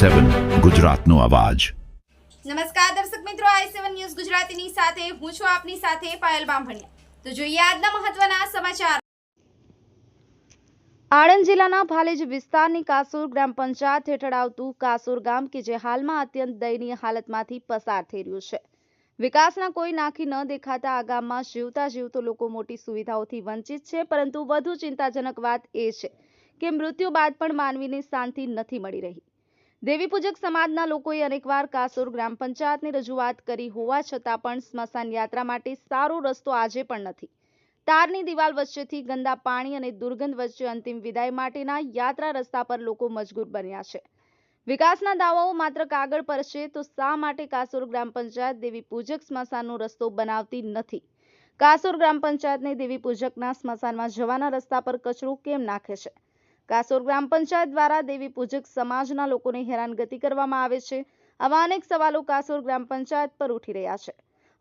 સેવન ગુજરાતનો અવાજ. નમસ્કાર દર્શક મિત્રો આઈ સેવન ન્યૂઝ ગુજરાતીની સાથે હું છું આપની સાથે પાયલ બામભણિયા. તો જોઈએ આજના મહત્વના સમાચાર. આણંદ જિલ્લાના ભાલેજ વિસ્તારની કાસુર ગ્રામ પંચાયત હેઠળ આવતું કાસુર ગામ કે જે હાલમાં અત્યંત દયનીય હાલતમાંથી પસાર થઈ રહ્યું છે. વિકાસના કોઈ નાખી ન દેખાતા આ ગામમાં જીવતા જીવતો લોકો મોટી સુવિધાઓથી વંચિત છે પરંતુ વધુ ચિંતાજનક વાત એ છે કે મૃત્યુ બાદ પણ માનવીને શાંતિ નથી મળી રહી. દેવી પૂજક સમાજના લોકોએ અનેકવાર કાસુર ગ્રામ પંચાયતની રજૂઆત કરી હોવા છતાં પણ સ્મશાન યાત્રા માટે સારો રસ્તો આજે પણ નથી. તારની દિવાલ વચ્ચેથી ગંદા પાણી અને દુર્ગંધ વચ્ચે અંતિમ વિદાય માટેના યાત્રા રસ્તા પર લોકો મજબૂર બન્યા છે. વિકાસના દાવાઓ માત્ર કાગળ પર છે તો શા માટે કાસુર ગ્રામ પંચાયત દેવી પૂજક સ્મશાનનો રસ્તો બનાવતી નથી? કાસુર ગ્રામ પંચાયતને દેવી પૂજકના સ્મશાનમાં જવાના રસ્તા પર કચરો કેમ નાખે છે? કાસુર ગ્રામ પંચાયત દ્વારા દેવી પૂજક સમાજના લોકોને હેરાનગતિ કરવામાં આવે છે. આવા અનેક સવાલો કાસોર ગ્રામ પંચાયત પર ઉઠી રહ્યા છે.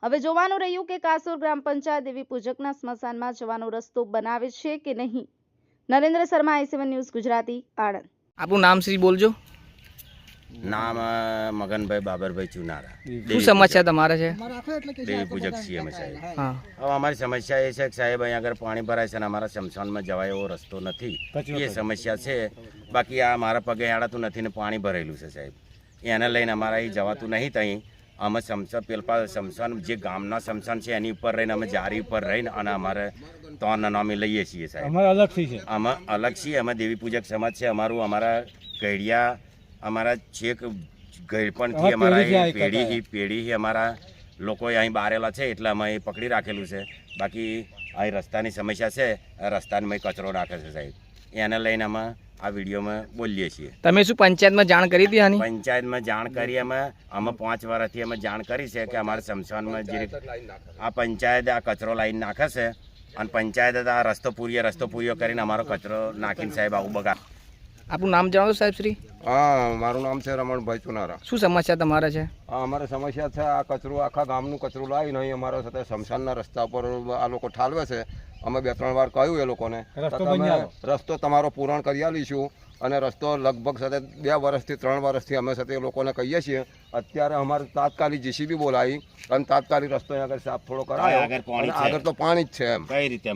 હવે જોવાનું રહ્યું કે કાસોર ગ્રામ પંચાયત દેવી પૂજકના સ્મશાનમાં જવાનો રસ્તો બનાવે છે કે નહીં? Narendra Sharma, I news Gujarati, Anand. આપનું નામ શ્રી બોલજો. નામ મગનભાઈ બાબરભાઈ ચુનારા. શું સમસ્યા તમારે છે? દેવી પૂજક છીએ અમે સાહેબ. હા. હવે અમારી સમસ્યા એ છે કે સાહેબ અહીંયા આગળ પાણી ભરાય છે અને અમારા શમશાનમાં જવાય એવો રસ્તો નથી. એ સમસ્યા છે. બાકી આ મારા પગે હેડાતું નથી ને પાણી ભરેલું છે સાહેબ. એને લઈને અમારે અહીં જવાતું નહીં ત્યાં અમે શમશાન પેલપા શમશાન જે ગામના સમસાન છે એની ઉપર રહીને અમે જારી ઉપર રહીને અને અમારે ત્રણ નામે લઈએ છીએ સાહેબ. છે. અમે અલગ છીએ. અમે દેવી પૂજક સમાજ છે. અમારું અમારા ગઢિયા અમારા છેક ગળપણથી અમારા પેઢી પેઢી અમારા લોકોએ અહીં બારેલા છે એટલે અમે અહીં પકડી રાખેલું છે. બાકી અહીં રસ્તાની સમસ્યા છે રસ્તાને રસ્તામાં કચરો રાખે છે સાહેબ. એને લઈને અમે આ વિડીયોમાં બોલીએ છીએ. તમે શું પંચાયતમાં જાણ કરી હતી આની? પંચાયતમાં જાણ કરી અમે અમે પાંચ વર્ષથી અમે જાણ કરી છે કે અમારા શમશાનમાં જે આ પંચાયત આ કચરો લાઈન નાખે છે. અને પંચાયત આ રસ્તો પૂરીએ રસ્તો પૂરીઓ કરીને અમારો કચરો નાખીને સાહેબ આવું બગાડ આપનું નામ જણાવો સાહેબ શ્રી? હા મારું નામ છે રમણભાઈ ચુનારા. શું સમસ્યા તમારે છે? હા અમારે સમસ્યા છે આ કચરો આખા ગામનું કચરો લાવીને અહીં અમારા સાથે શમશાનના રસ્તા પર આ લોકો ઠાલવે છે. અમે બે ત્રણ વાર કહ્યું એ લોકોને. રસ્તો તમે રસ્તો તમારો પૂરણ કરી આલીશું અને રસ્તો લગભગ સાથે બે વર્ષથી ત્રણ વર્ષથી અમે સાથે એ લોકોને કહીએ છીએ. અત્યારે અમારે તાત્કાલિક જીસીબી બોલાવી અને તાત્કાલિક રસ્તો અહીં આગળ સાફ થોડો કરાયો. આગળ તો પાણી જ છે એમ. કઈ રીતે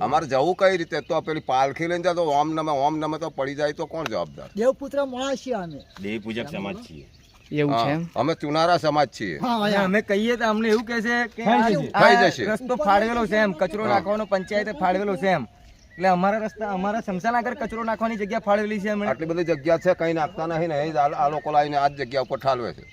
અમારે જવું કઈ રીતે? તો પેલી પાલખી લઈને જાય તો ઓમ નમે ઓમ નમે તો પડી જાય તો કોણ જવાબદાર? દેવપુત્ર મોણા અમે. દેવ પૂજક સમાજ છીએ. એવું છે અમે ચુનારા સમાજ છીએ. અમે કહીએ તો અમને એવું કહે છે કે થઈ જશે. રસ્તો ફાળવેલો છે એમ કચરો નાખવાનો પંચાયતે ફાળવેલો છે એમ. એટલે અમારા રસ્તા અમારા શમશાન આગળ કચરો નાખવાની જગ્યા ફાળવેલી છે અમે આટલી બધી જગ્યા છે કઈ નાખતા નહીં ને આ આ લોકો લાવીને આ જગ્યા ઉપર ઠાલવે છે.